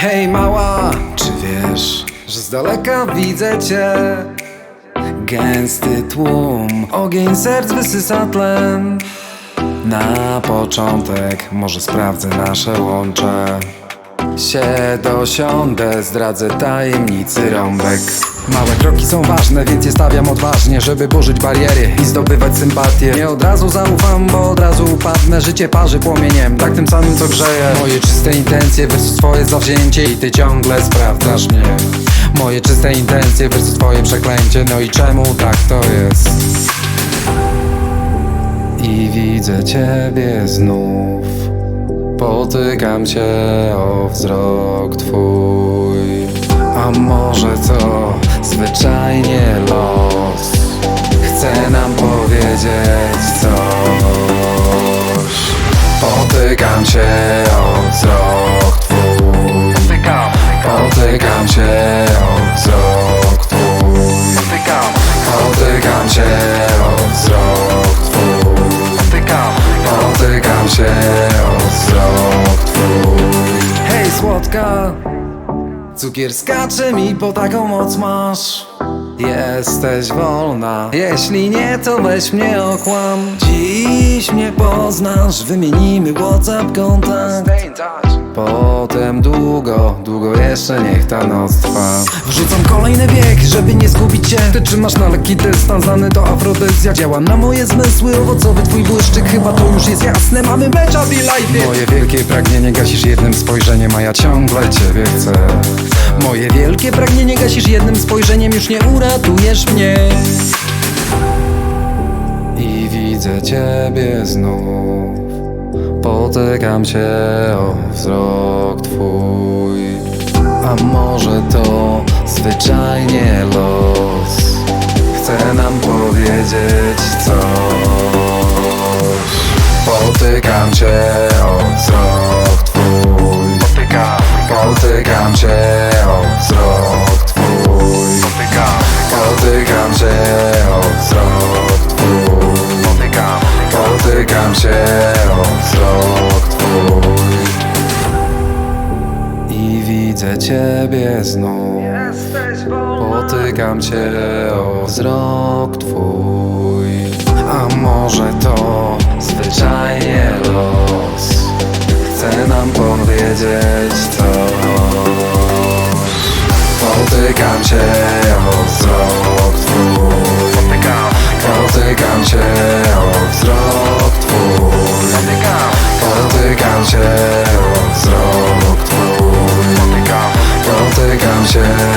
Hej mała, czy wiesz, że z daleka widzę cię? Gęsty tłum, ogień serc wysysa tlen Na początek może sprawdzę nasze łącze się dosiądę, zdradzę tajemnicy rąbek. Małe kroki są ważne, więc je stawiam odważnie Żeby burzyć bariery i zdobywać sympatię. Nie od razu zaufam, bo od razu upadnę Życie parzy płomieniem, tak tym samym co grzeje Moje czyste intencje versus twoje zawzięcie I ty ciągle sprawdzasz mnie. Moje czyste intencje versus twoje przeklęcie No i czemu tak to jest? I widzę ciebie znów Potykam się o wzrok twój. A może to zwyczajnie los? Chce nam powiedzieć coś. Potykam się o wzrok twój. Potykam się o wzrok twój. Potykam się o wzrok twój. Potykam się o Cukier skacze mi po taką moc masz. Jesteś wolna. Jeśli nie to weź mnie okłam. Dziś mnie poznasz Wymienimy Whatsapp kontakt. Potem długo, długo jeszcze niech ta noc trwa. Wrzucam kolejny bieg, żeby nie zgubić cię Ty trzymasz na lekki dystans, znany to afrodyzja. Działa na moje zmysły, owocowy twój błyszczyk. Chyba to już jest jasne, mamy mecz a life Moje wielkie pragnienie gasisz jednym spojrzeniem A ja ciągle ciebie chcę. Moje wielkie pragnienie gasisz jednym spojrzeniem. Już nie uratujesz mnie. I widzę ciebie znów. Potykam się o wzrok twój A może to zwyczajnie los? Chce nam powiedzieć coś. Potykam się o wzrok twój. Potykam. Się o wzrok twój. Potykam. Się o wzrok twój. Potykam. Się o wzrok widzę ciebie znów. Potykam cię o wzrok twój. A może to zwyczajnie los? Chce nam powiedzieć coś Potykam cię o